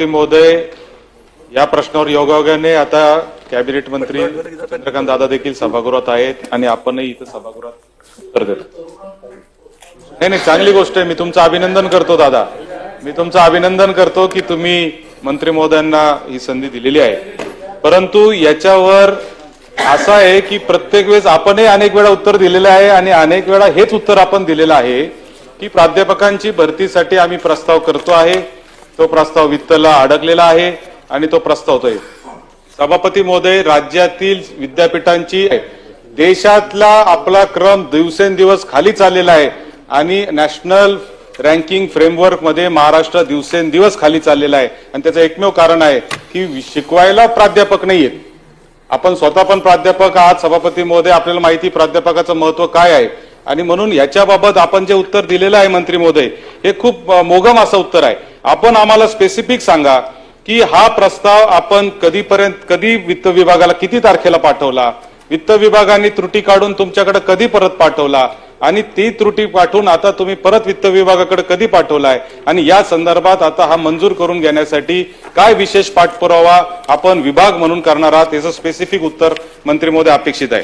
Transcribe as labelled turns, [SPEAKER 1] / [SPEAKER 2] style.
[SPEAKER 1] महोदय या प्रश्नावर योगायोगाने आता कॅबिनेट मंत्री चंद्रकांत दादा देखील सभागृहात आहेत आणि आपणही इथं सभागृहात उत्तर देतो नाही नाही चांगली गोष्ट आहे. मी तुमचं अभिनंदन करतो दादा. मी तुमचं अभिनंदन करतो की तुम्ही मंत्री महोदयांना ही संधी दिलेली आहे. परंतु याच्यावर असं आहे की प्रत्येक वेळेस आपणही अनेक वेळा उत्तर दिलेलं आहे आणि अनेक वेळा हेच उत्तर आपण दिलेलं आहे की प्राध्यापकांची भरतीसाठी आम्ही प्रस्ताव करतो आहे. तो प्रस्ताव वित्तला अडकलेला आहे आणि तो प्रस्तावतोय. सभापती महोदय राज्यातील विद्यापीठांची देशातला आपला क्रम दिवसेंदिवस खाली चाललेला आहे आणि नॅशनल रँकिंग फ्रेमवर्कमध्ये महाराष्ट्र दिवसेंदिवस खाली चाललेला आहे. आणि त्याचं एकमेव कारण आहे की शिकवायला प्राध्यापक नाहीयेत. आपण स्वतः पण प्राध्यापक आहात. सभापती महोदय आपल्याला माहिती प्राध्यापकाचं महत्त्व काय आहे. आणि म्हणून याच्याबाबत आपण जे उत्तर दिलेलं आहे मंत्री महोदय हे खूप मोघम मोगम असं उत्तर आहे. आपण आम्हाला स्पेसिफिक सांगा की हा प्रस्ताव आपण कधीपर्यंत कधी वित्त विभागाला किती तारखेला पाठवला? वित्त विभागाने त्रुटी काढून तुमच्याकडे कधी परत पाठवला? आणि ती त्रुटी पाठवून आता तुम्ही परत वित्त विभागाकडे कधी पाठवलाय? आणि या संदर्भात आता हा मंजूर करून घेण्यासाठी काय विशेष पाठपुरावा आपण विभाग म्हणून करणार आहात याचं स्पेसिफिक उत्तर मंत्री मोदी अपेक्षित आहे.